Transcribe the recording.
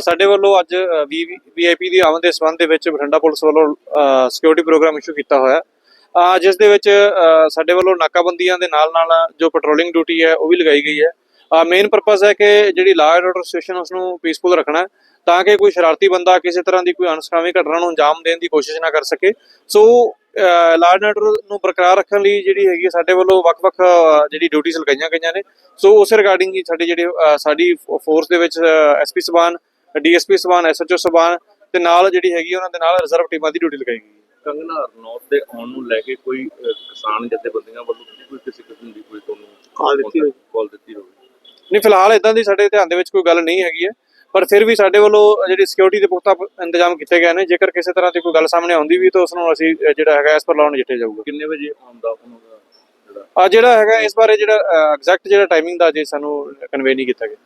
ਸਾਡੇ ਵੱਲੋਂ ਅੱਜ ਵੀਆਈਪੀ ਦੀ ਆਮਦ ਦੇ ਸੰਬੰਧ ਦੇ ਵਿੱਚ ਬਠਿੰਡਾ ਪੁਲਿਸ ਵੱਲੋਂ ਸਿਕਿਉਰਿਟੀ ਪ੍ਰੋਗਰਾਮ ਇਸ਼ੂ ਕੀਤਾ ਹੋਇਆ। ਜਿਸ ਦੇ ਵਿੱਚ ਸਾਡੇ ਵੱਲੋਂ ਨਾਕਾਬੰਦੀਆਂ ਦੇ ਨਾਲ ਨਾਲ ਜੋ ਪੈਟਰੋਲਿੰਗ ਡਿਊਟੀ ਹੈ, ਉਹ ਵੀ ਲਗਾਈ ਗਈ ਹੈ। ਮੇਨ ਪਰਪਸ ਹੈ ਕਿ ਜਿਹੜੀ ਲਾ ਐਂਡ ਆਰਡਰ ਸਿਚੁਏਸ਼ਨ ਉਸ ਨੂੰ ਪੀਸਫੁਲ ਰੱਖਣਾ ਤਾਂ ਕਿ ਕੋਈ ਸ਼ਰਾਰਤੀ ਬੰਦਾ ਕਿਸੇ ਤਰ੍ਹਾਂ ਦੀ ਕੋਈ ਅਨਸਕਾਮੀ ਘਟਨਾ ਨੂੰ ਅੰਜਾਮ ਦੇਣ ਦੀ ਕੋਸ਼ਿਸ਼ ਨਾ ਕਰ ਸਕੇ। ਸੋ ਲਾਅ ਆਰਡਰ ਨੂੰ ਬਰਕਰਾਰ ਰੱਖਣ ਲਈ ਜਿਹੜੀ ਹੈਗੀ ਸਾਡੇ ਵੱਲੋਂ ਵੱਖ-ਵੱਖ ਜਿਹੜੀ ਡਿਊਟੀਆਂ ਲਗਾਈਆਂ ਗਈਆਂ ਨੇ। ਸੋ ਉਸ ਰਿਗਾਰਡਿੰਗ ਹੀ ਸਾਡੇ ਜਿਹੜੇ ਸਾਡੀ ਫੋਰਸ ਦੇ ਵਿੱਚ ਐਸਪੀ ਸਬਾਨ ਡੀਐਸਪੀ ਸਬਾਨ ਐਸਐਚਓ ਸਬਾਨ ਤੇ ਨਾਲ ਜਿਹੜੀ ਹੈਗੀ ਉਹਨਾਂ ਦੇ ਨਾਲ ਰਿਜ਼ਰਵ ਟੀਮਾਂ ਦੀ ਡਿਊਟੀ ਲਗਾਈ ਗਈ ਕੰਗਨਾ ਰਣੌਤ ਦੇ ਆਉਣ ਨੂੰ ਲੈ ਕੇ ਕੋਈ ਕਿਸਾਨ ਜਥੇਬੰਦੀਆਂ ਵੱਲੋਂ ਕੋਈ ਕਿਸੇ ਕਿਸਮ ਦੀ ਕੋਈ ਤੁਹਾਨੂੰ ਕਾਲ ਦਿੱਤੀ ਹੋਈ? ਕਾਲ ਦਿੱਤੀ ਹੋਵੇ? ਨਹੀਂ ਫਿਲਹਾਲ ਇਦਾਂ ਦੀ ਸਾਡੇ ਧਿਆਨ ਦੇ ਵਿੱਚ ਕੋਈ ਗੱਲ ਨਹੀਂ ਹੈਗੀ ਹੈ। ਪਰ ਫਿਰ ਵੀ ਸਾਡੇ ਵੱਲੋਂ ਜਿਹੜੀ ਸਿਕਿਉਰਿਟੀ ਦੇ ਪੁਖਤਾ ਇੰਤਜ਼ਾਮ ਕੀਤੇ ਗਏ ਨੇ ਜੇਕਰ ਕਿਸੇ ਤਰ੍ਹਾਂ ਦੀ ਕੋਈ ਗੱਲ ਸਾਹਮਣੇ ਆਉਂਦੀ ਵੀ ਤਾਂ ਉਸ ਨੂੰ ਅਸੀਂ ਜਿਹੜਾ ਹੈਗਾ ਇਸ ਪਰ ਲਾਉਣ ਜਿੱਤੇ ਜਾਊਗਾ। ਕਿੰਨੇ ਵਜੇ ਆਉਂਦਾ ਉਹਨਾਂ ਦਾ ਜਿਹੜਾ ਆ ਜਿਹੜਾ ਹੈਗਾ ਇਸ ਬਾਰੇ ਜਿਹੜਾ ਐਗਜ਼ੈਕਟ ਜਿਹੜਾ ਟਾਈਮਿੰਗ ਦਾ ਜੇ ਸਾਨੂੰ ਕਨਵੇ ਨਹੀਂ ਕੀਤਾ ਗਿਆ।